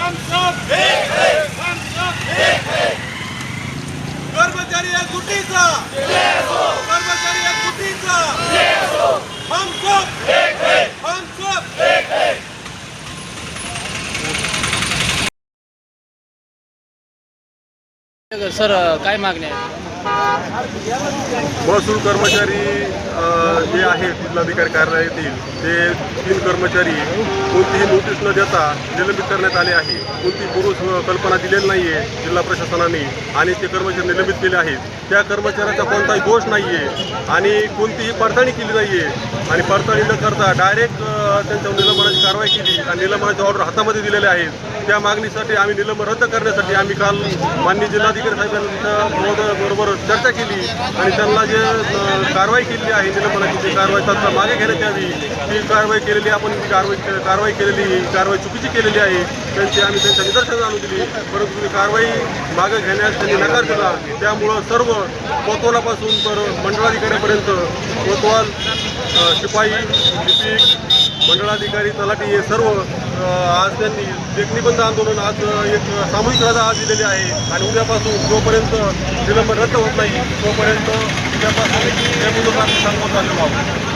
हम सब एक है हम सब एक है कर्मचारी एकजुटीचा कर्मचारी एकजुटीचा हम सब एक है हम सब एक है सर काय मागणी आहे? महसूल कर्मचारी आहेत जिल्हाधिकारी कार्यालयातील ते तीन कर्मचारी कोणतीही नोटीस न देता निलंबित करण्यात आले आहे. कोणती पूर्व कल्पना दिलेली नाही आहे जिल्हा प्रशासनाने आणि ते कर्मचारी निलंबित केले आहेत. त्या कर्मचाऱ्याचा कोणताही दोष नाही आहे आणि कोणतीही पडताळणी केली नाही आहे आणि पडताळणी न करता डायरेक्ट त्यांच्या निलंबनाची कारवाई केली. आणि निलंबनाचे ऑर्डर हातामध्ये दिलेले आहेत. त्या मागणीसाठी आम्ही निलंबन रद्द करण्यासाठी आम्ही काल माननीय जिल्हाधिकारी साहेबांच्या बरोबर चर्चा केली. आणि त्यांना जे कारवाई केलेली आहे निलंबनाची ती कारवाई तत्काळ मागे घेण्यात यावी ती कारवाई केलेली आपण ती कारवाई कारवाई केलेली ही कारवाई चुकीची केलेली आहे त्यांची आम्ही त्यांच्या निदर्शनास आणून दिली. परंतु कारवाई मागे घेण्यास त्यांनी नकार दिला. त्यामुळं सर्व कोतवालापासून तर मंडळाधिकाऱ्यापर्यंत कोतवाल शिपाई लिपिक मंडळाधिकारी तलाठी हे सर्व आज त्यांनी देखणीबंद आंदोलन आज एक सामूहिक रजा आज दिलेली आहे. आणि उद्यापासून जोपर्यंत निलंबन रद्द होत नाही तोपर्यंत उद्यापासून हे मुलं सामोरं आलेलो आहोत